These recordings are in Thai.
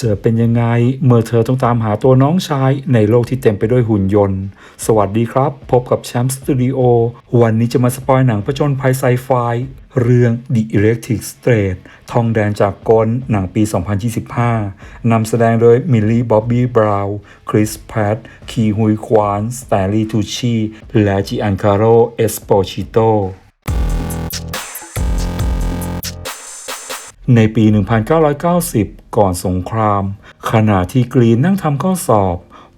จะเป็นยังไง เมื่อเธอต้องตามหาตัวน้องชาย ในโลกที่เต็มไปด้วยหุ่นยนต์ สวัสดีครับ พบกับแชมป์สตูดิโอวันนี้จะมาสปอยหนังผจญภัยไซไฟเรื่อง The Electric State ทองแดนจากกลหนังปี 2025 นำแสดงโดยมิลลี่บ๊อบบี้บราวน์คริสแพตคีฮุยควาน สแตลลีทูชี และจิอันคาโรเอสโปชิโตในปี 1990 ก่อนสงคราม ขณะที่กรีนนั่งทำข้อสอบ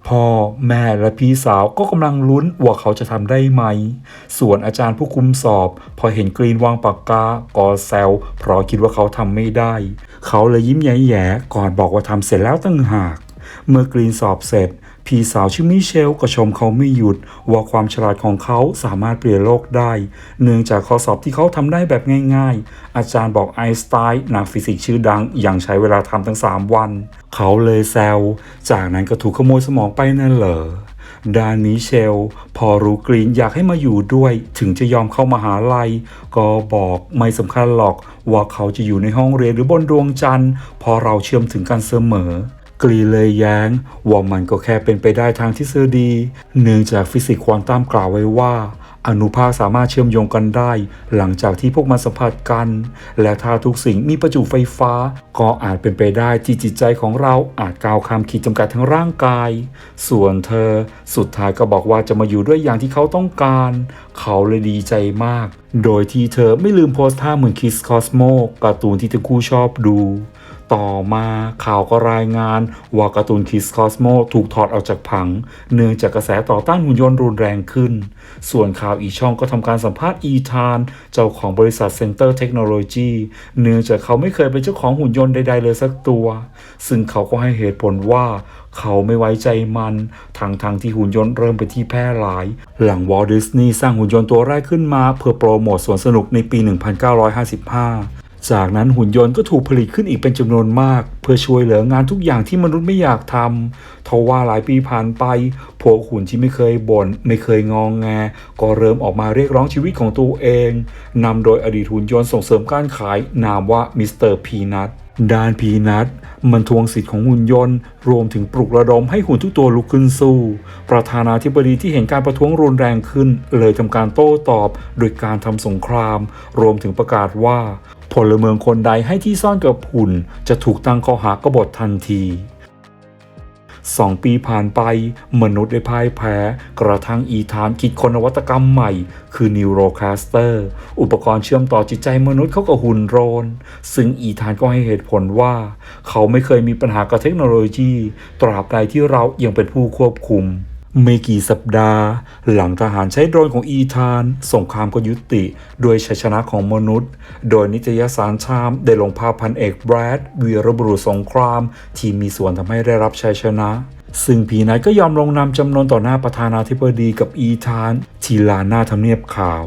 พ่อแม่และพี่สาวก็กำลังลุ้นว่าเขาจะทำได้ไหม ส่วนอาจารย์ผู้คุมสอบ พอเห็นกรีนวางปากกาก็แซวเพราะคิดว่าเขาทำไม่ได้ เขาเลยยิ้มแย่ๆก่อนบอกว่าทำเสร็จแล้วตั้งหาก เมื่อกรีนสอบเสร็จ พี่สาวชื่อมิเชลก็ชมเขาไม่หยุด ว่าความฉลาดของเขาสามารถเปลี่ยนโลกได้ เนื่องจากข้อสอบที่เขาทำได้แบบง่าย ๆ อาจารย์บอกไอน์สไตน์นักฟิสิกส์ชื่อดังยังใช้เวลาทำทั้ง 3 วัน เขาเลยแซว จากนั้นก็ถูกขโมยสมองไปนั่นเหรอดานมิเชล พอรู้กรีนอยากให้มาอยู่ด้วย ถึงจะยอมเข้ามาหาลัย ก็บอกไม่สำคัญหรอกว่าเขาจะอยู่ในห้องเรียนหรือบนดวงจันทร์ พอเราเชื่อมถึงกันเสมอ กรีเลยแย้งว่ามันก็แค่เป็นไปได้ทางทฤษฎี เนื่องจากฟิสิกส์ควอนตัมกล่าวไว้ว่าอนุภาคสามารถเชื่อมโยงกันได้ หลังจากที่พวกมันสัมผัสกัน และถ้าทุกสิ่งมีประจุไฟฟ้า ก็อาจเป็นไปได้ที่จิตใจของเราอาจก้าวข้ามขีดจำกัดทางร่างกาย ส่วนเธอสุดท้ายก็บอกว่าจะมาอยู่ด้วยอย่างที่เขาต้องการ เขาเลยดีใจมาก โดยที่เธอไม่ลืมโพสท่าเหมือนคิสคอสโมการ์ตูนที่ทั้งคู่ชอบดู ต่อมาข่าวก็รายงานว่าการ์ตูนคิสคอสโมถูกถอดออกจากผัง เนื่องจากกระแสต่อต้านหุ่นยนต์รุนแรงขึ้น ส่วนข่าวอีช่องก็ทำการสัมภาษณ์อีธาน เจ้าของบริษัทเซ็นเตอร์เทคโนโลยีเนื่องจากเขาไม่เคยเป็นเจ้าของหุ่นยนต์ใด ๆ เลยสักตัว ซึ่งเขาก็ให้เหตุผลว่าเขาไม่ไว้ใจมันทางทางที่หุ่นยนต์เริ่มไปที่แพร่หลาย หลังวอลดิสนีย์สร้างหุ่นยนต์ตัวแรกขึ้นมา เพื่อโปรโมทสวนสนุกในปี 1955 จากนั้นหุ่นยนต์ก็ถูกผลิตขึ้นอีกเป็นจำนวนมาก เพื่อช่วยเหลืองานทุกอย่างที่มนุษย์ไม่อยากทำทว่าหลายปีผ่านไป พวกหุ่นที่ไม่เคยบน่นไม่เคยงองแง ก็เริ่มออกมาเรียกร้องชีวิตของตัวเองนำโดยอดีตหุ่นยนต์ส่งเสริมการขายนามว่ามิสเตอร์พีนัทด้านพีนัทมันทวงสิทธิ์ของหุ่นยนต์ รวมถึงปลุกระดมให้หุ่นทุกตัวลุกขึ้นสู้ ประธานาธิบดีที่เห็นการประท้วงรุนแรงขึ้น เลยทำการโต้ตอบ โดยการทำสงคราม รวมถึงประกาศว่า พลเมืองคนใดให้ที่ซ่อนกับหุ่น จะถูกตั้งข้อหากบฏทันทีสองปีผ่านไป มนุษย์ได้พ่ายแพ้ กระทั่งอีธานคิดคนนวัตกรรมใหม่ คือ Neurocaster อุปกรณ์เชื่อมต่อจิตใจมนุษย์เข้ากับหุ่นโรน ซึ่งอีธานก็ให้เหตุผลว่า เขาไม่เคยมีปัญหากับเทคโนโลยี ตราบใดที่เรายังเป็นผู้ควบคุม ไม่กี่สัปดาห์ หลังทหารใช้โดรนของอีธาน สงครามก็ยุติด้วยชัยชนะของมนุษย์ โดยนิตยสารชามได้ลงภาพพันเอกแบรดวีรบุรุษสงคราม ที่มีส่วนทำให้ได้รับชัยชนะ ซึ่งพีนายก็ยอมลงนามจำนนต่อหน้าประธานาธิบดีกับอีธาน ที่ลานหน้าทำเนียบขาว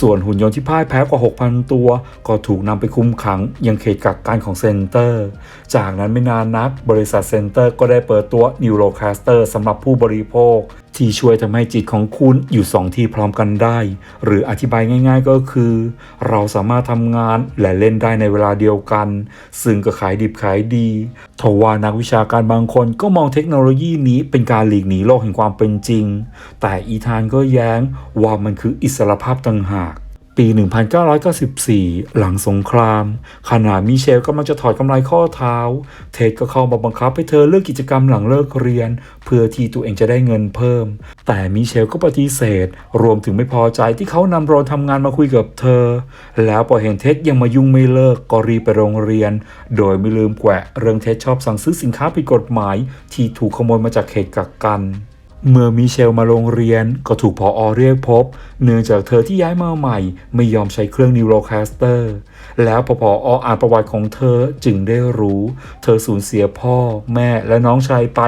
ส่วนหุ่นยนต์ที่พ่ายแพ้กว่า 6,000 ตัว ก็ถูกนำไปคุมขังยังเขตกักกันของเซ็นเตอร์ จากนั้นไม่นานนัก บริษัทเซ็นเตอร์ก็ได้เปิดตัว Neurocaster สำหรับผู้บริโภค ที่ช่วยทำให้จิตของคุณอยู่สองที่พร้อมกันได้ หรืออธิบายง่าย ๆก็คือ เราสามารถทำงานและเล่นได้ในเวลาเดียวกัน ซึ่งก็ขายดิบขายดีทว่านักวิชาการบางคนก็มองเทคโนโลยีนี้เป็นการหลีกหนีโลกแห่งความเป็นจริง แต่อีธานก็แย้งว่ามันคืออิสรภาพต่างหาก ปี 1994 หลังสงคราม ขณะมิเชลกำลังจะถอดกำไรข้อเท้า เท็ดก็เข้ามาบังคับให้เธอเลิกกิจกรรมหลังเลิกเรียน เพื่อที่ตัวเองจะได้เงินเพิ่ม แต่มิเชลก็ปฏิเสธ รวมถึงไม่พอใจที่เขานำโรนทำงานมาคุยกับเธอ แล้วพอเห็นเท็ดยังมายุ่งไม่เลิกก็รีบไปโรงเรียน โดยไม่ลืมแกวะเรื่องเท็ดชอบสั่งซื้อสินค้าผิดกฎหมาย ที่ถูกขโมยมาจากเขตกักกัน เมื่อมิเชลมาโรงเรียนก็ถูกพออเรียกพบ เนื่องจากเธอที่ย้ายมาใหม่ไม่ยอมใช้เครื่องนิวโรแคสเตอร์ แล้วพอพอออ่านประวัติของเธอจึงได้รู้ เธอสูญเสียพ่อ แม่และน้องชายไป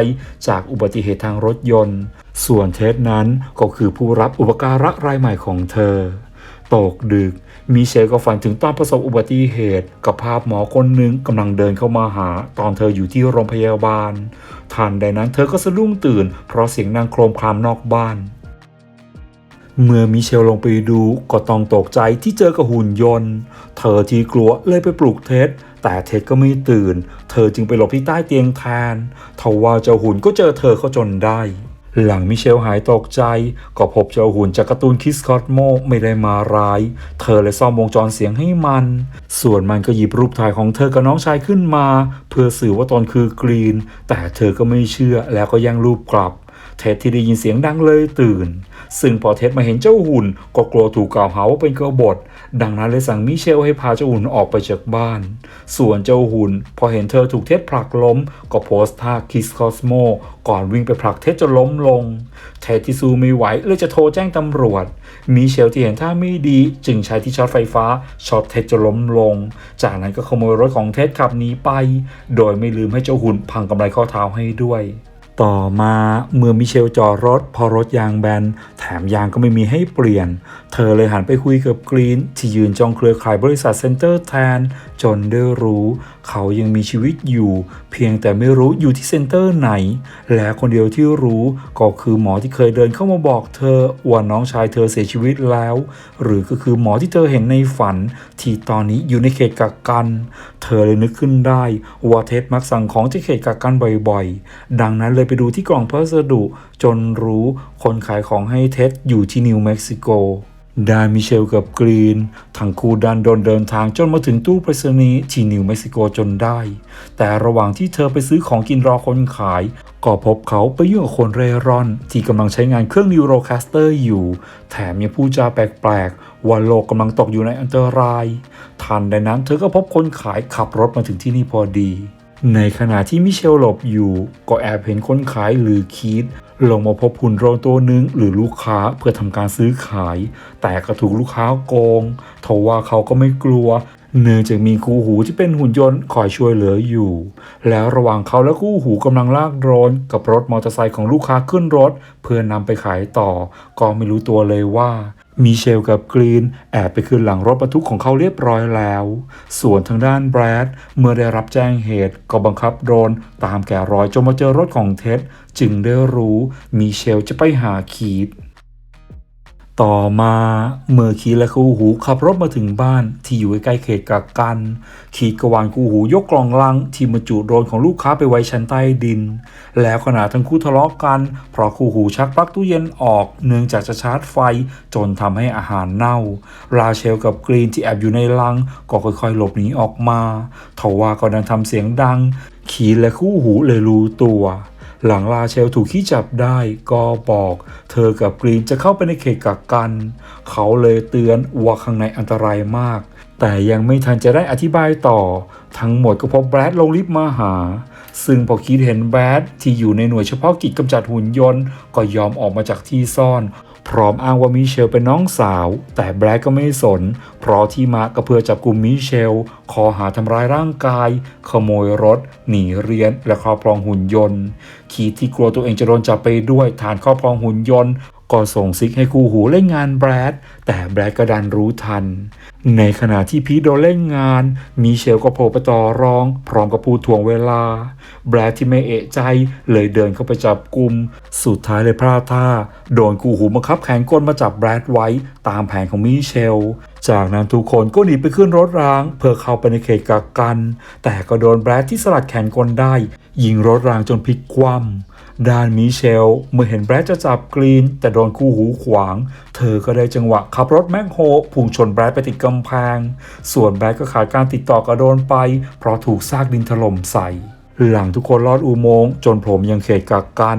จากอุบัติเหตุทางรถยนต์ ส่วนเท็ดนั้นก็คือผู้รับอุปการะรายใหม่ของเธอ ตกดึก มิเชลก็ฝันถึงตอนประสบอุบัติเหตุ กับภาพหมอคนหนึ่งกำลังเดินเข้ามาหา ตอนเธออยู่ที่โรงพยาบาลทันใดนั้นเธอก็สะดุ้งตื่น เพราะเสียงนางโครมครามนอกบ้าน เมื่อมิเชลลงไปดูก็ต้องตกใจที่เจอกับหุ่นยนต์ เธอที่กลัวเลยไปปลุกเท็ดแต่เท็ดก็ไม่ตื่น เธอจึงไปหลบที่ใต้เตียงแทนทว่าเจ้าหุ่นก็เจอเธอเข้าจนได้ หลังมิเชลหายตกใจ ก็พบเจ้าหุ่นจากการ์ตูนคิสคอตโมไม่ได้มาร้าย เธอเลยซ่อมวงจรเสียงให้มัน ส่วนมันก็หยิบรูปถ่ายของเธอกับน้องชายขึ้นมา เพื่อสื่อว่าตนคือกรีน แต่เธอก็ไม่เชื่อแล้วก็ยังรูปกลับ เท็ดที่ได้ยินเสียงดังเลยตื่น ซึ่งพอเท็ดมาเห็นเจ้าหุ่น ก็กลัวถูกกล่าวหาว่าเป็นกบฏ ดังนั้นเลยสั่งมิเชลให้พาเจ้าหุ่นออกไปจากบ้าน ส่วนเจ้าหุ่น พอเห็นเธอถูกเท็ดผลักล้ม ก็โพสต์ท่าคิสคอสโมก่อนวิ่งไปผลักเท็ดจนล้มลง เท็ดที่สู้ไม่ไหวเลยจะโทรแจ้งตำรวจ มิเชลที่เห็นท่าไม่ดี จึงใช้ที่ช็อตไฟฟ้าช็อตเท็ดจนล้มลง จากนั้นก็ขโมยรถของเท็ดขับหนีไป โดยไม่ลืมให้เจ้าหุ่นพังกำไรข้อเท้าให้ด้วย ต่อมาเมื่อมิเชลจอดรถ พอรถยางแบน แถมยางก็ไม่มีให้เปลี่ยน เธอเลยหันไปคุยกับกรีน ที่ยืนจองเครือข่ายบริษัทเซ็นเตอร์แทน จนได้รู้ เขายังมีชีวิตอยู่ เพียงแต่ไม่รู้อยู่ที่เซ็นเตอร์ไหน และคนเดียวที่รู้ก็คือหมอที่เคยเดินเข้ามาบอกเธอว่าน้องชายเธอเสียชีวิตแล้ว หรือก็คือหมอที่เธอเห็นในฝัน ที่ตอนนี้อยู่ในเขตกักกัน เธอเลยนึกขึ้นได้ว่าเท็ดมักสั่งของที่เขตกักกันบ่อยๆ ดังนั้นเลยไปดูที่กล่องพัสดุจนรู้คนขายของให้เท็ดอยู่ที่นิวเม็กซิโก ได้มิเชลกับกรีน ทั้งคู่ดันโดนเดินทางจนมาถึงตู้ไปรษณีย์ที่นิวเม็กซิโกจนได้ แต่ระหว่างที่เธอไปซื้อของกินรอคนขาย ก็พบเขาไปยุ่งกับคนเร่ร่อน ที่กำลังใช้งานเครื่องนิวโรแคสเตอร์อยู่ แถมยังพูดจาแปลกๆ ว่าโลกกำลังตกอยู่ในอันตราย ทันใดนั้นเธอก็พบคนขายขับรถมาถึงที่นี่พอดี ในขณะที่มิเชลหลบอยู่ ก็แอบเห็นคนขายหรือคีดลงมาพบหุ่นโรนตัวหนึ่งหรือลูกค้าเพื่อทำการซื้อขาย แต่ก็ถูกลูกค้าโกงทว่าเขาก็ไม่กลัว เนื่องจากมีคู่หูที่เป็นหุ่นยนต์คอยช่วยเหลืออยู่ แล้วระหว่างเขาและคู่หูกำลังลากโดรนกับรถมอเตอร์ไซค์ของลูกค้าขึ้นรถ เพื่อนำไปขายต่อ ก็ไม่รู้ตัวเลยว่า มิเชลกับกรีนแอบไปขึ้นหลังรถบรรทุกของเขาเรียบร้อยแล้ว ส่วนทางด้านแบรดเมื่อได้รับแจ้งเหตุก็บังคับโดรนตามแกะรอยจนมาเจอรถของเท็ดจึงได้รู้มิเชลจะไปหาขีด ต่อมาเมื่อคีและคู่หูขับรถมาถึงบ้านที่อยู่ใกล้เขตกักกันคีกวานคู่หูยกกล่องลัง ที่บรรจุโดรนของลูกค้าไปไว้ชั้นใต้ดิน แล้วขณะทั้งคู่ทะเลาะกัน เพราะคู่หูชักปลั๊กตู้เย็นออก เนื่องจากจะชาร์จไฟจนทำให้อาหารเน่า ราเชลกับกรีนที่แอบอยู่ในลัง ก็ค่อยๆ หลบหนีออกมาทว่าก็ดันทำเสียงดังคีและคู่หูเลยรู้ตัว หลังลาเชลถูกขี้จับได้ก็บอก เธอกับกรีนจะเข้าไปในเขตกักกัน เขาเลยเตือนว่าข้างในอันตรายมาก แต่ยังไม่ทันจะได้อธิบายต่อ ทั้งหมดก็พบแบรดลงลิฟต์มาหา ซึ่งพอคิดเห็นแบรดที่อยู่ในหน่วยเฉพาะกิจกำจัดหุ่นยนต์ ก็ยอมออกมาจากที่ซ่อน พร้อมอ้างว่ามิเชลเป็นน้องสาว แต่แบล็กก็ไม่สน เพราะที่มาก็เพื่อจับกลุ่มมิเชลขอหาทำร้ายร่างกาย ขโมยรถ หนีเรียนและครอบครองหุ่นยนต์คีที่กลัวตัวเองจะโดนจับไปด้วยฐานครอบครองหุ่นยนต์ ก็ส่งซิกให้คู่หูเล่นงานแบรด แต่แบรดก็ดันรู้ทัน ในขณะที่พีทโดนเล่นงาน มีเชลก็โผล่ไปต่อรอง พร้อมกับพูดทวงเวลา แบรดที่ไม่เอะใจ เลยเดินเข้าไปจับกลุ่ม สุดท้ายเลยพลาดท่า โดนคู่หูบังคับแขนกลมาจับแบรดไว้ตามแผนของมิเชล จากนั้นทุกคนก็หนีไปขึ้นรถราง เพื่อเข้าไปในเขตกักกัน แต่ก็โดนแบรดที่สลัดแขนกลได้ ยิงรถรางจนพลิกคว่ำ ด้านมิเชล เมื่อเห็นแบรดจะจับกรีน แต่โดนคู่หูขวาง เธอก็ได้จังหวะขับรถแมคโฮพุ่งชนแบรดไปติดกำแพง ส่วนแบรดก็ขาดการติดต่อกับโดนไป เพราะถูกซากดินถล่มใส่หลังทุกคนรอดอุโมงค์จนผมยังเขตกักกัน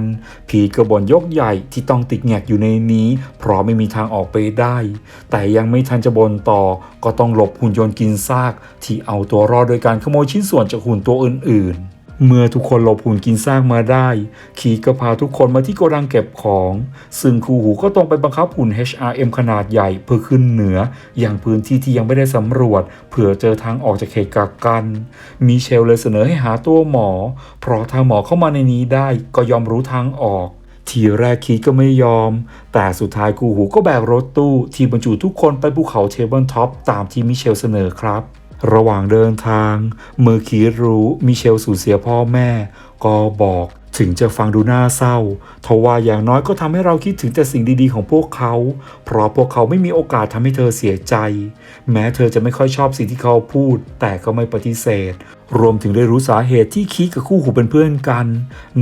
ผีกระบนยกใหญ่ที่ต้องติดแงกอยู่ในนี้ เพราะไม่มีทางออกไปได้ แต่ยังไม่ทันจะบนต่อ ก็ต้องหลบหุ่นยนต์กินซาก ที่เอาตัวรอดโดยการขโมยชิ้นส่วนจากหุ่นตัวอื่นๆ เมื่อทุกคนหลบหุ่นกินซากมาได้ ขีก็พาทุกคนมาที่โกดังเก็บของ ซึ่งครูหูก็ต้องไปบังคับหุ่น HRM ขนาดใหญ่เพื่อขึ้นเหนือ อย่างพื้นที่ที่ยังไม่ได้สำรวจ เผื่อเจอทางออกจากเขตกักกัน มีเชลเลยเสนอให้หาตัวหมอ เพราะถ้าหมอเข้ามาในนี้ได้ก็ยอมรู้ทางออกทีแรกคีก็ไม่ยอม แต่สุดท้ายกูหูก็แบกรถตู้ ที่บรรจุทุกคนไปภูเขาเทเบิลท็อปตามที่มิเชลเสนอครับ ระหว่างเดินทาง เมื่อคีดรู้มิเชลสูญเสียพ่อแม่ ก็บอกถึงจะฟังดูน่าเศร้าทว่าอย่างน้อยก็ทำให้เราคิดถึงแต่สิ่งดีๆของพวกเขา เพราะพวกเขาไม่มีโอกาสทำให้เธอเสียใจ แม้เธอจะไม่ค่อยชอบสิ่งที่เขาพูด แต่ก็ไม่ปฏิเสธ รวมถึงได้รู้สาเหตุที่คีกับคู่หูเป็นเพื่อนกัน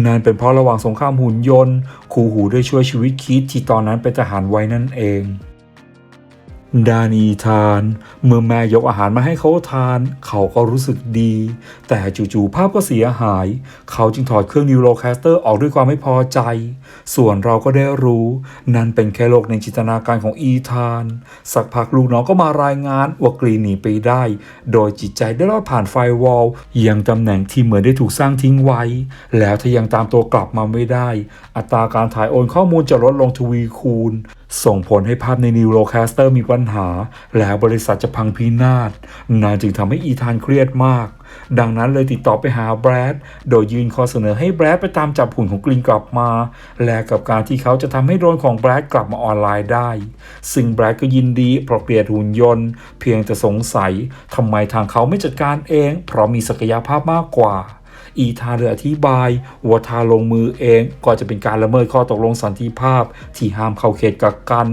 นั่นเป็นเพราะระหว่างสงครามหุ่นยนต์ คู่หูได้ช่วยชีวิตคีที่ตอนนั้นเป็นทหารไว้นั่นเอง ดานีทาน เมื่อแม่ยกอาหารมาให้เขาทาน เขาก็รู้สึกดี แต่จู่ๆภาพก็เสียหาย เขาจึงถอดเครื่องนิวโรแคสเตอร์ออกด้วยความไม่พอใจ ส่วนเราก็ได้รู้ นั่นเป็นแค่โลกในจินตนาการของอีธาน สักพักลูกน้องก็มารายงานว่ากรีหนีไปได้ โดยจิตใจได้รอดผ่านไฟวอลยังตำแหน่งที่เหมือนได้ถูกสร้างทิ้งไว้ แล้วถ้ายังตามตัวกลับมาไม่ได้ อัตราการถ่ายโอนข้อมูลจะลดลงทวีคูณ ส่งผลให้ภาพในนิวโรแคสเตอร์มีปัญหา แล้วบริษัทจะพังพินาศนานจึงทำให้อีธานเครียดมาก ดังนั้นเลยติดต่อไปหาแบรด โดยยืนข้อเสนอให้แบรดไปตามจับหุ่นของกรีนกลับมา แลกกับการที่เขาจะทำให้โดรนของแบรดกลับมาออนไลน์ได้ ซึ่งแบรดก็ยินดีเพราะเกลียดหุ่นยนต์ เพียงแต่สงสัยทำไมทางเขาไม่จัดการเอง เพราะมีศักยภาพมากกว่าอีธาเลยอธิบายว่าทาลงมือเองก็จะเป็นการละเมิดข้อตกลงสันติภาพ ที่ห้ามเข้าเขตกักกัน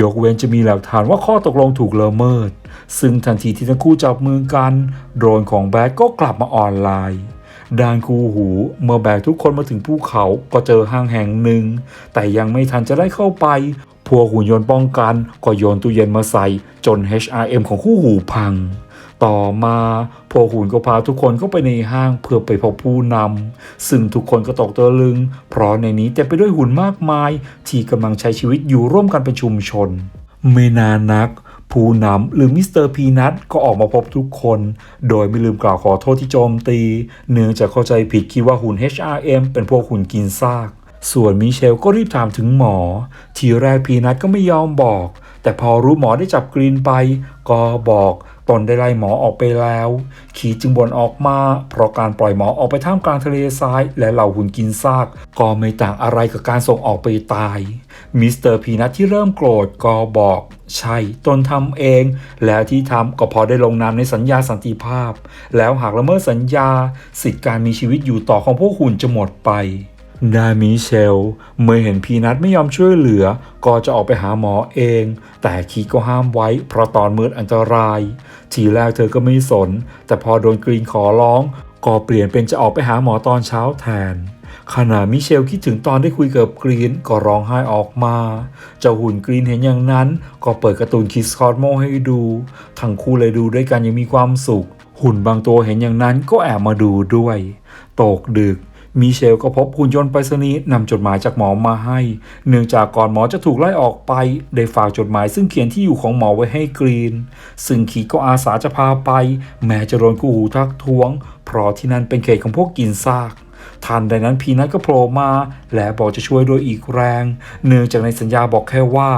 ยกเว้นจะมีหลักฐานว่าข้อตกลงถูกละเมิด ซึ่งทันทีที่ทั้งคู่จับมือกัน โดรนของแบดก็กลับมาออนไลน์ด้านคูหูเมื่อแบกทุกคนมาถึงภูเขาก็เจอห้างแห่งหนึ่ง แต่ยังไม่ทันจะได้เข้าไป พวกหุ่นยนต์ป้องกันก็โยนตู้เย็นมาใส่ จน HRM ของคู่หูพัง ต่อมาพวกหุ่นก็พาทุกคนเข้าไปในห้างเพื่อไปพบผู้นำซึ่งทุกคนก็ตกตะลึง เพราะในนี้เต็มไปด้วยหุ่นมากมาย ที่กำลังใช้ชีวิตอยู่ร่วมกันเป็นชุมชน ไม่นานนัก ผู้นำหรือมิสเตอร์พีนัทก็ออกมาพบทุกคน โดยไม่ลืมกล่าวขอโทษที่โจมตี เนื่องจากเข้าใจผิดคิดว่าหุ่น HRM เป็นพวกหุ่นกินซาก ส่วนมิเชลก็รีบถามถึงหมอ ทีแรกพีนัทก็ไม่ยอมบอก แต่พอรู้หมอได้จับกรีนไป ก็บอกตนได้ไล่หมอออกไปแล้ว ขีจึงบ่นออกมา เพราะการปล่อยหมอออกไปท่ามกลางทะเลทราย และเหล่าหุ่นกินซาก ก็ไม่ต่างอะไรกับการส่งออกไปตาย มิสเตอร์พีนัทที่เริ่มโกรธก็บอก ใช่ตนทำเอง แล้วที่ทำก็พอได้ลงนามในสัญญาสันติภาพ แล้วหากละเมิดสัญญา สิทธิการมีชีวิตอยู่ต่อของพวกหุ่นจะหมดไปดามิเชล เมื่อเห็นพีนัทไม่ยอมช่วยเหลือ ก็จะออกไปหาหมอเอง แต่คีก็ห้ามไว้เพราะตอนมืดอันตราย ทีแรกเธอก็ไม่สน แต่พอโดนกรีนขอร้อง ก็เปลี่ยนเป็นจะออกไปหาหมอตอนเช้าแทน ขณะมิเชลคิดถึงตอนได้คุยกับกรีนก็ร้องไห้ออกมา เจ้าหุ่นกรีนเห็นอย่างนั้น ก็เปิดการ์ตูนคิสคอสโมให้ดู ทั้งคู่เลยดูด้วยกันอยังมีความสุข หุ่นบางตัวเห็นอย่างนั้นก็แอบมาดูด้วย ตกดึกมิเชลก็พบหุ่นยนต์ไปรษณีย์นำจดหมายจากหมอมาให้ เนื่องจากก่อนหมอจะถูกไล่ออกไป ได้ฝากจดหมายซึ่งเขียนที่อยู่ของหมอไว้ให้กรีน ซึ่งขีก็อาสาจะพาไป แม้จะโดนคู่หูทักท้วง เพราะที่นั่นเป็นเขตของพวกกินซาก ทันใดนั้นพีนัทก็โผล่มา และบอกจะช่วยโดยอีกแรง เนื่องจากในสัญญาบอกแค่ว่า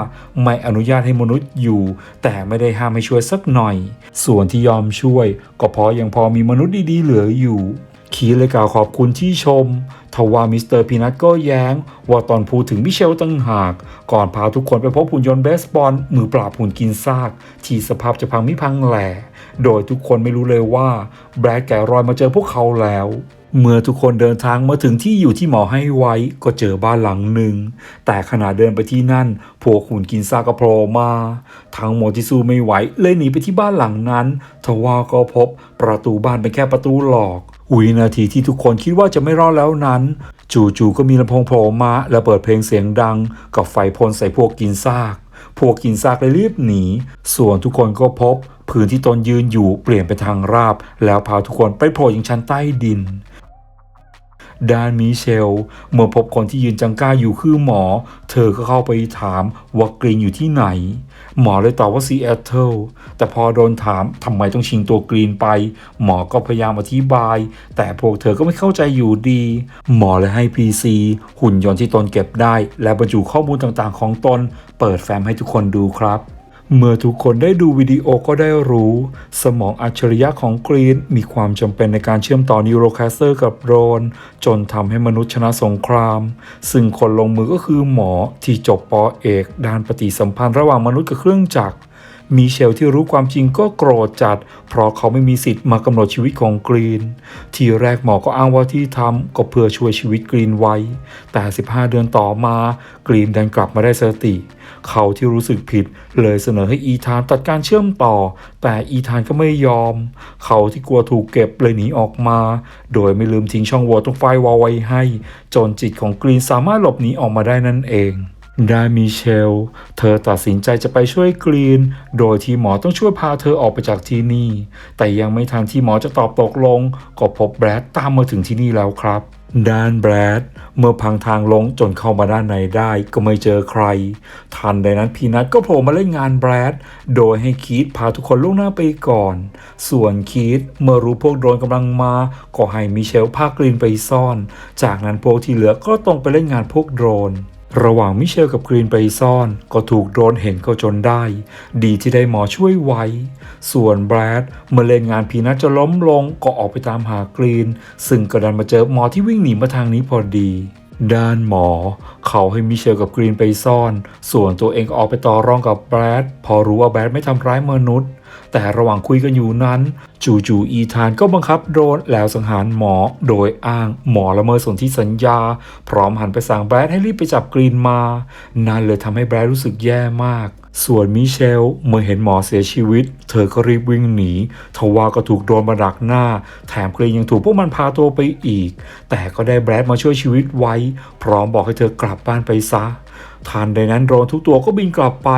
ไม่อนุญาตให้มนุษย์อยู่ แต่ไม่ได้ห้ามให้ช่วยสักหน่อย ส่วนที่ยอมช่วย ก็เพราะยังพอมีมนุษย์ดีๆเหลืออยู่คีเลยกล่าวขอบคุณที่ชม ทว่ามิสเตอร์พีนัทก็แย้ง ว่าตอนพูดถึงมิเชลตั้งหาก ก่อนพาทุกคนไปพบหุ่นยนต์เบสบอลมือปราบหุ่นกินซาก ที่สภาพจะพังม่พังแหล่ โดยทุกคนไม่รู้เลยว่า แบรดแกะรอยมาเจอพวกเขาแล้ว เมื่อทุกคนเดินทางมาถึงที่อยู่ที่หมอให้ไว้ก็เจอบ้านหลังหนึ่ง แต่ขณะเดินไปที่นั่น พวกหุ่นกินซากก็โผล่มา ทั้งหมดที่สู้ไม่ไหวเลยหนีไปที่บ้านหลังนั้น ทว่าก็พบประตูบ้านเป็นแค่ประตูหลอกวินาทีที่ทุกคนคิดว่าจะไม่รอดแล้วนั้น จู่ๆก็มีลำโพงโผล่มาและเปิดเพลงเสียงดัง กับไฟพ่นใส่พวกกินซาก พวกกินซากเลยรีบหนี ส่วนทุกคนก็พบพื้นที่ตนยืนอยู่เปลี่ยนเป็นทางราบ แล้วพาทุกคนไปโผล่ยังชั้นใต้ดิน ด้านมิเชล เมื่อพบคนที่ยืนจังก้าอยู่คือหมอ เธอก็เข้าไปถามว่ากรีนอยู่ที่ไหน หมอเลยตอบว่าซีแอตเทิลแต่พอโดนถามทำไมต้องชิงตัวกรีนไป หมอก็พยายามอธิบาย แต่พวกเธอก็ไม่เข้าใจอยู่ดี หมอเลยให้ PC หุ่นยนต์ที่ตนเก็บได้ และบรรจุข้อมูลต่างๆ ของตน เปิดแฟ้มให้ทุกคนดูครับ เมื่อทุกคนได้ดูวิดีโอก็ได้รู้ สมองอัจฉริยะของกรีนมีความจำเป็นในการเชื่อมต่อนิวโรแคสเตอร์กับโรน จนทำให้มนุษย์ชนะสงคราม ซึ่งคนลงมือก็คือหมอที่จบปอเอก ด้านปฏิสัมพันธ์ระหว่างมนุษย์กับเครื่องจักรมีเชลที่รู้ความจริงก็โกรธจัด เพราะเขาไม่มีสิทธิ์มากำหนดชีวิตของกรีน ทีแรกหมอก็อ้างว่าที่ทำก็เพื่อช่วยชีวิตกรีนไว้ แต่ 15 เดือนต่อมากรีนดันกลับมาได้สติ เขาที่รู้สึกผิด เลยเสนอให้อีธานตัดการเชื่อมต่อ แต่อีธานก็ไม่ยอม เขาที่กลัวถูกเก็บเลยหนีออกมา โดยไม่ลืมทิ้งช่องโหว่ตรงไฟวาไว้ให้ จนจิตของกรีนสามารถหลบหนีออกมาได้นั่นเองได้มิเชล เธอตัดสินใจจะไปช่วยกรีน โดยที่หมอต้องช่วยพาเธอออกไปจากที่นี่ แต่ยังไม่ทันที่หมอจะตอบตกลง ก็พบแบรดตามมาถึงที่นี่แล้วครับ ด้านแบรดเมื่อพังทางลงจนเข้ามาด้านในได้ก็ไม่เจอใคร ทันใดนั้นพีนัทก็โผล่มาเล่นงานแบรดโดยให้คีตพาทุกคนล่วงหน้าไปก่อน ส่วนคีตเมื่อรู้พวกโดรนกำลังมา ก็ให้มิเชลพากรีนไปซ่อน จากนั้นพวกที่เหลือก็ตรงไปเล่นงานพวกโดรนระหว่างมิเชลกับกรีนไปซ่อน ก็ถูกโดรนเห็นก็จนได้ ดีที่ได้หมอช่วยไว้ ส่วนแบรดเมื่อเล่นงานพีนัทจะล้มลงก็ออกไปตามหากรีน ซึ่งก็ดันมาเจอหมอที่วิ่งหนีมาทางนี้พอดี ด้านหมอ เขาให้มิเชลกับกรีนไปซ่อน ส่วนตัวเองก็ออกไปต่อรองกับแบรดพอรู้ว่าแบรดไม่ทำร้ายมนุษย์ แต่ระหว่างคุยกันอยู่นั้น จู่ๆอีธานก็บังคับโดนแล้วสังหารหมอ โดยอ้างหมอละเมิดสนธิสัญญา พร้อมหันไปสั่งแบรดให้รีบไปจับกรีนมา นั่นเลยทำให้แบรดรู้สึกแย่มาก ส่วนมิเชลเมื่อเห็นหมอเสียชีวิต เธอก็รีบวิ่งหนีทว่าก็ถูกโดนมาดักหน้า แถมเกรีนยังถูกพวกมันพาตัวไปอีก แต่ก็ได้แบรดมาช่วยชีวิตไว้ พร้อมบอกให้เธอกลับบ้านไปซะทันใดนั้นโดรนทุกตัวก็บินกลับไป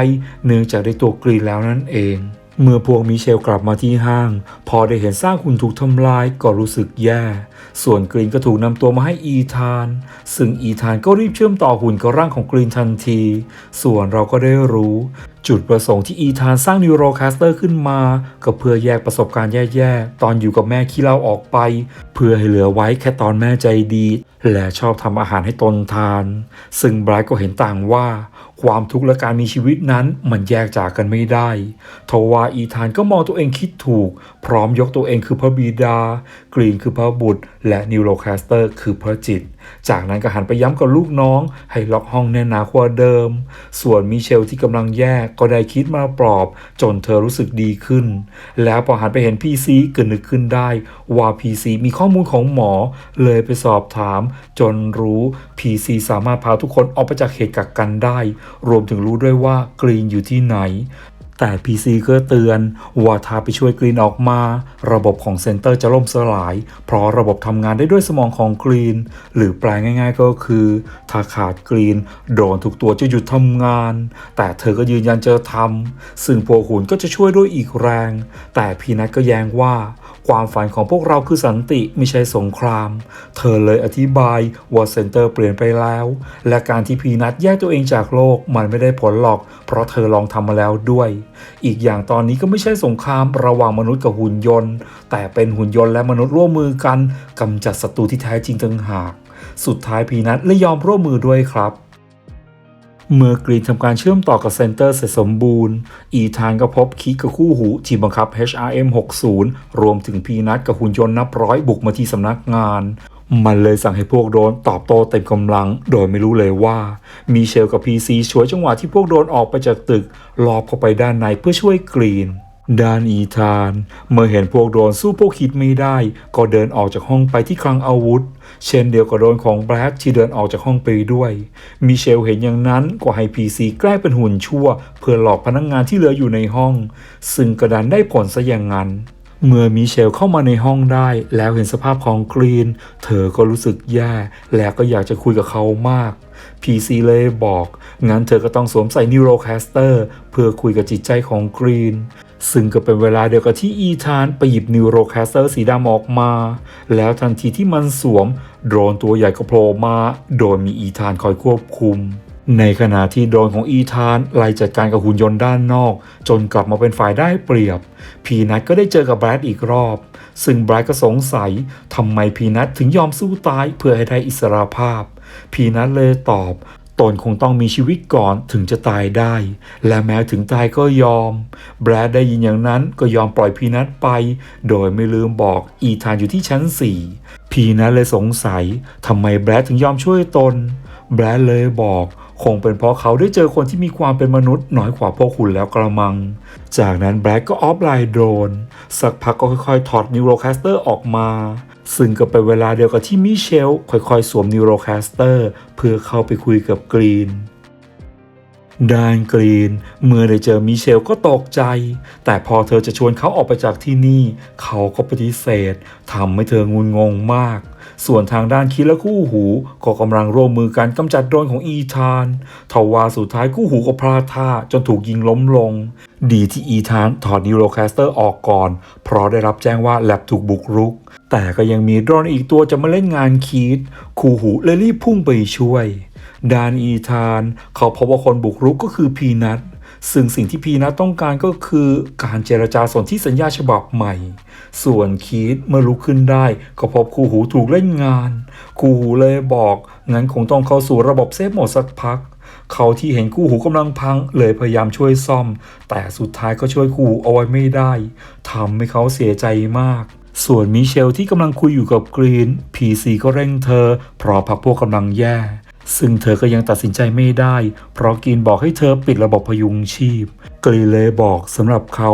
เนื่องจากได้ตัวกรีนแล้วนั่นเอง เมื่อพวกมิเชลกลับมาที่ห้าง พอได้เห็นสร้างหุ่นถูกทำลายก็รู้สึกแย่ ส่วนกรีนก็ถูกนำตัวมาให้อีธาน ซึ่งอีธานก็รีบเชื่อมต่อหุ่นกับร่างของกรีนทันที ส่วนเราก็ได้รู้ จุดประสงค์ที่อีธานสร้างนิวโรคาสเตอร์ขึ้นมา ก็เพื่อแยกประสบการณ์แย่ๆ ตอนอยู่กับแม่ขี้เล้าออกไป เพื่อให้เหลือไว้แค่ตอนแม่ใจดี และชอบทำอาหารให้ตนทาน ซึ่งไบรท์ก็เห็นต่างว่า ความทุกข์และการมีชีวิตนั้นมันแยกจากกันไม่ได้ทว่าอีธานก็มองตัวเองคิดถูก พร้อมยกตัวเองคือพระบิดา กรีนคือพระบุตร และนิวโรคาสเตอร์คือพระจิต จากนั้นก็หันไปย้ำกับลูกน้อง ให้ล็อกห้องแน่นหนากว่าเดิม ส่วนมิเชลที่กำลังแย่ก็ได้คิดมาปลอบ จนเธอรู้สึกดีขึ้น แล้วพอหันไปเห็นพีซีก็นึกขึ้นได้ ว่าพีซีมีข้อมูลของหมอ เลยไปสอบถาม จนรู้พีซีสามารถพาทุกคนออกไปจากเหตุกักกันได้ รวมถึงรู้ด้วยว่ากรีนอยู่ที่ไหน แต่ PC ก็เตือนว่าถ้าไปช่วยกรีนออกมา ระบบของเซนเตอร์จะล่มสลาย เพราะระบบทำงานได้ด้วยสมองของกรีน หรือแปลง่ายๆก็คือ ถ้าขาดกรีน โดรนทุกตัวจะหยุดทำงาน แต่เธอก็ยืนยันจะทำซึ่งพวกหุ่นก็จะช่วยด้วยอีกแรง แต่พีนัทก็แย้งว่า ความฝันของพวกเราคือสันติไม่ใช่สงคราม เธอเลยอธิบายว่าเซนเตอร์เปลี่ยนไปแล้ว และการที่พีนัทแยกตัวเองจากโลกมันไม่ได้ผลหรอก เพราะเธอลองทำมาแล้วด้วย อีกอย่างตอนนี้ก็ไม่ใช่สงครามระหว่างมนุษย์กับหุ่นยนต์ แต่เป็นหุ่นยนต์และมนุษย์ร่วมมือกันกำจัดศัตรูที่แท้จริงต่างหาก สุดท้ายพีนัทเลยยอมร่วมมือด้วยครับ เมื่อกรีนทำการเชื่อมต่อกับเซนเตอร์เสร็จสมบูรณ์ อีธานก็พบคีกับคู่หูที่บังคับ HRM 60รวมถึงพีนัทกับหุ่นยนต์นับร้อยบุกมาที่สำนักงาน มันเลยสั่งให้พวกโดนตอบโต้เต็มกำลัง โดยไม่รู้เลยว่า มีเชลกับ PC ช่วยจังหวะที่พวกโดนออกไปจากตึกลอบเข้าไปด้านในเพื่อช่วยกรีนด้านอีธาน เมื่อเห็นพวกโดนสู้พวกคิดไม่ได้ ก็เดินออกจากห้องไปที่คลังอาวุธ เช่นเดียวกับโดนของแบรดที่เดินออกจากห้องไปด้วย มิเชลเห็นอย่างนั้นก็ให้พีซีแกล้งเป็นหุ่นชั่ว เพื่อหลอกพนักงงานที่เหลืออยู่ในห้อง ซึ่งกระดันได้ผลซะอย่างนั้นเมื่อมิเชลเข้ามาในห้องได้ แล้วเห็นสภาพของกรีน เธอก็รู้สึกแย่ และก็อยากจะคุยกับเขามาก PC เลยบอก งั้นเธอก็ต้องสวมใส่นิวโรแคสเตอร์ เพื่อคุยกับจิตใจของกรีน ซึ่งก็เป็นเวลาเดียวกับที่อีธานไปหยิบนิวโรแคสเตอร์สีดำออกมา แล้วทันทีที่มันสวม โดรนตัวใหญ่ก็โผล่มา โดยมีอีธานคอยควบคุม ในขณะที่โดรนของอีธานไล่จัดการกับหุ่นยนต์ด้านนอก จนกลับมาเป็นฝ่ายได้เปรียบ พีนัทก็ได้เจอกับแบรดอีกรอบ ซึ่งแบรดก็สงสัยทำไมพีนัทถึงยอมสู้ตายเพื่อให้ได้อิสรภาพ พีนัทเลยตอบ ตนคงต้องมีชีวิตก่อนถึงจะตายได้ และแม้ถึงตายก็ยอม แบรดได้ยินอย่างนั้นก็ยอมปล่อยพีนัทไป โดยไม่ลืมบอกอีธานอยู่ที่ชั้น4พีนัทเลยสงสัยทำไมแบรดถึงยอมช่วยตน แบรดเลยบอก คงเป็นเพราะเขาได้เจอคนที่มีความเป็นมนุษย์น้อยกว่าพวกคุณแล้วกระมัง จากนั้นแบล็กก็ออฟไลน์โดรน สักพักก็ค่อยๆ ถอดนิวโรแคสเตอร์ออกมา ซึ่งก็เป็นเวลาเดียวกับที่มิเชลค่อยๆ สวมนิวโรแคสเตอร์เพื่อเข้าไปคุยกับกรีนด้านกรีน เมื่อได้เจอมิเชลก็ตกใจ แต่พอเธอจะชวนเขาออกไปจากที่นี่ เขาก็ปฏิเสธทำให้เธองุนงงมาก ส่วนทางด้านคิและคู่หูก็กำลังร่วมมือกันกำจัดโดรนของอีธานทว่าสุดท้ายคู่หูก็พลาดท่าจนถูกยิงล้มลง ดีที่อีธานถอดนิโรแคสเตอร์ออกก่อน เพราะได้รับแจ้งว่าแลบถูกบุกรุก แต่ก็ยังมีโดรนอีกตัวจะมาเล่นงานคีดคู่หูเลยรีบพุ่งไปช่วย ดานอีธาน เขาพบว่าคนบุกรุกก็คือพีนัท ซึ่งสิ่งที่พีนัทต้องการก็คือการเจรจาสนธิสัญญาฉบับใหม่ ส่วนคีดเมื่อลุกขึ้นได้ ก็พบคู่หูถูกเล่นงาน คู่หูเลยบอก งั้นคงต้องเข้าสู่ระบบเซฟโหมดสักพัก เขาที่เห็นคู่หูกำลังพังเลยพยายามช่วยซ่อม แต่สุดท้ายก็ช่วยคู่หูเอาไว้ไม่ได้ทำให้เขาเสียใจมากส่วนมิเชลที่กำลังคุยอยู่กับกรีนพีซีก็เร่งเธอ เพราะพักพวกกำลังแย่ ซึ่งเธอก็ยังตัดสินใจไม่ได้ เพราะกีนบอกให้เธอปิดระบบพยุงชีพ กรีนเลยบอกสำหรับเขา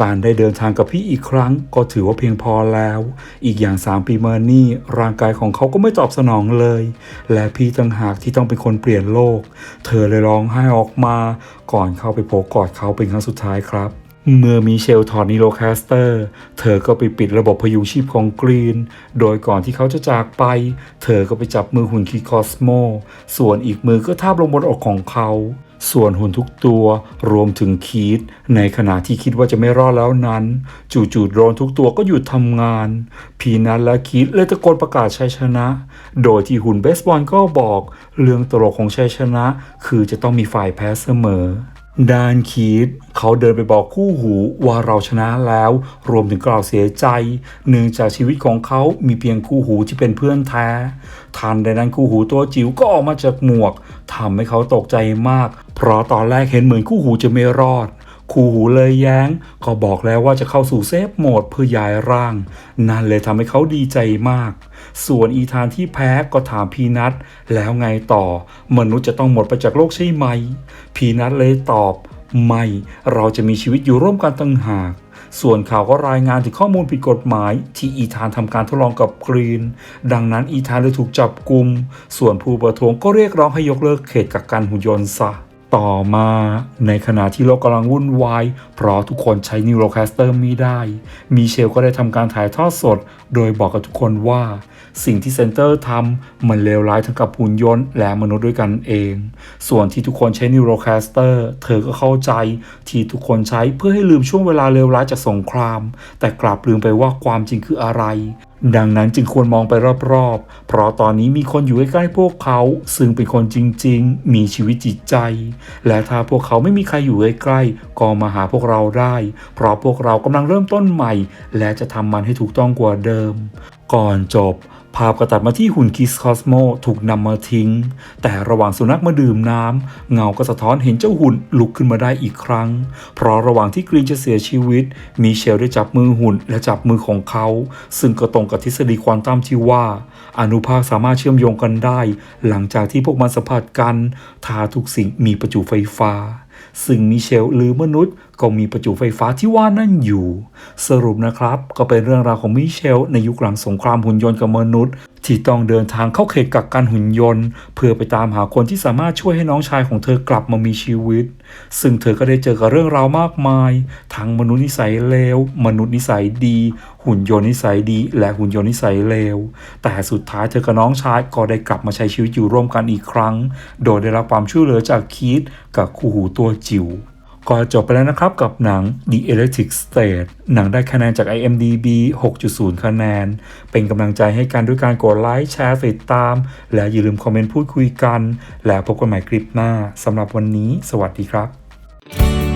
การได้เดินทางกับพี่อีกครั้ง ก็ถือว่าเพียงพอแล้ว อีกอย่างสามปีมานี่ร่างกายของเขาก็ไม่ตอบสนองเลย และพี่ต่างหากที่ต้องเป็นคนเปลี่ยนโลก เธอเลยร้องไห้ออกมา ก่อนเข้าไปโผกอดเขาเป็นครั้งสุดท้ายครับ เมื่อมีเชลถอดนิโรแคสเตอร์ เธอก็ไปปิดระบบพยุงชีพของกรีน โดยก่อนที่เขาจะจากไป เธอก็ไปจับมือหุ่นคีคอสโม ส่วนอีกมือก็ทาบลงบนอกของเขา ส่วนหุ่นทุกตัวรวมถึงคีดในขณะที่คิดว่าจะไม่รอดแล้วนั้น จู่ๆโดรนทุกตัวก็หยุดทำงาน พีนัทและคีดเลยตะโกนประกาศชัยชนะ โดยที่หุ่นเบสบอลก็บอก เรื่องตลกของชัยชนะ คือจะต้องมีฝ่ายแพ้เสมอ ดานคีดเขาเดินไปบอกคู่หูว่าเราชนะแล้ว รวมถึงกล่าวเสียใจเนื่องจากชีวิตของเขามีเพียงคู่หูที่เป็นเพื่อนแท้ทันใดนั้นคู่หูตัวจิ๋วก็ออกมาจากหมวกทำให้เขาตกใจมาก เพราะตอนแรกเห็นเหมือนคู่หูจะไม่รอด คู่หูเลยแย้ง ก็บอกแล้วว่าจะเข้าสู่เซฟโหมดเพื่อย้ายร่าง นั่นเลยทำให้เขาดีใจมาก ส่วนอีธานที่แพ้ก็ถามพีนัทแล้วไงต่อ มนุษย์จะต้องหมดไปจากโลกใช่ไหม พีนัทเลยตอบ ไม่ เราจะมีชีวิตอยู่ร่วมกันตั้งหากส่วนข่าวก็รายงานถึงข้อมูลผิดกฎหมาย ที่อีธานทำการทดลองกับกรีน ดังนั้นอีธานเลยถูกจับกลุม ส่วนผู้ประท้วงก็เรียกร้องให้ยกเลิกเขตกักกันหุ่นยนต์ซะ ต่อมาในขณะที่โลกกำลังวุ่นวาย เพราะทุกคนใช้นิวโรแคสเตอร์ไม่ได้ มีเชลก็ได้ทำการถ่ายทอดสด โดยบอกกับทุกคนว่าสิ่งที่เซนเตอร์ทำมันเลวร้ายทั้งกับหุ่นยนต์และมนุษย์ด้วยกันเอง ส่วนที่ทุกคนใช้นิวโรแคสเตอร์เธอก็เข้าใจที่ทุกคนใช้เพื่อให้ลืมช่วงเวลาเลวร้ายจากสงคราม แต่กลับลืมไปว่าความจริงคืออะไร ดังนั้นจึงควรมองไปรอบๆ เพราะตอนนี้มีคนอยู่ใกล้ๆพวกเขา ซึ่งเป็นคนจริงๆ มีชีวิตจิตใจ และถ้าพวกเขาไม่มีใครอยู่ใกล้ๆก็มาหาพวกเราได้ เพราะพวกเรากำลังเริ่มต้นใหม่ และจะทำมันให้ถูกต้องกว่าเดิมก่อนจบ ภาพก็ตัดมาที่หุ่นคิสคอสโมถูกนำมาทิ้ง แต่ระหว่างสุนัขมาดื่มน้ำ เงาก็สะท้อนเห็นเจ้าหุ่นลุกขึ้นมาได้อีกครั้ง เพราะระหว่างที่กรีนจะเสียชีวิต มีเชลได้จับมือหุ่นและจับมือของเขา ซึ่งก็ตรงกับทฤษฎีควอนตัมที่ว่า อนุภาคสามารถเชื่อมโยงกันได้ หลังจากที่พวกมันสัมผัสกันถ้าทุกสิ่งมีประจุไฟฟ้าซึ่งมิเชลหรือมนุษย์ก็มีประจุไฟฟ้าที่ว่านั่นอยู่ สรุปนะครับ ก็เป็นเรื่องราวของมิเชล ในยุคหลังสงครามหุ่นยนต์กับมนุษย์ ที่ต้องเดินทางเข้าเขตกักกันหุ่นยนต์ เพื่อไปตามหาคนที่สามารถช่วยให้น้องชายของเธอกลับมามีชีวิต ซึ่งเธอก็ได้เจอกับเรื่องราวมากมาย ทั้งมนุษย์นิสัยเลวมนุษย์นิสัยดี หุ่นยนต์นิสัยดี และหุ่นยนต์นิสัยเลวแต่สุดท้ายเธอกับน้องชายก็ได้กลับมาใช้ชีวิตอยู่ร่วมกันอีกครั้ง โดยได้รับความช่วยเหลือจากคีตกับคู่หูตัวจิ๋ว ก็จบไปแล้วนะครับกับหนัง The Electric State หนังได้คะแนนจาก IMDb 6.0 คะแนน เป็นกำลังใจให้กันด้วยการกดไลค์แชร์ติดตาม และอย่าลืมคอมเมนต์พูดคุยกัน แล้วพบกันใหม่คลิปหน้าสำหรับวันนี้ สวัสดีครับ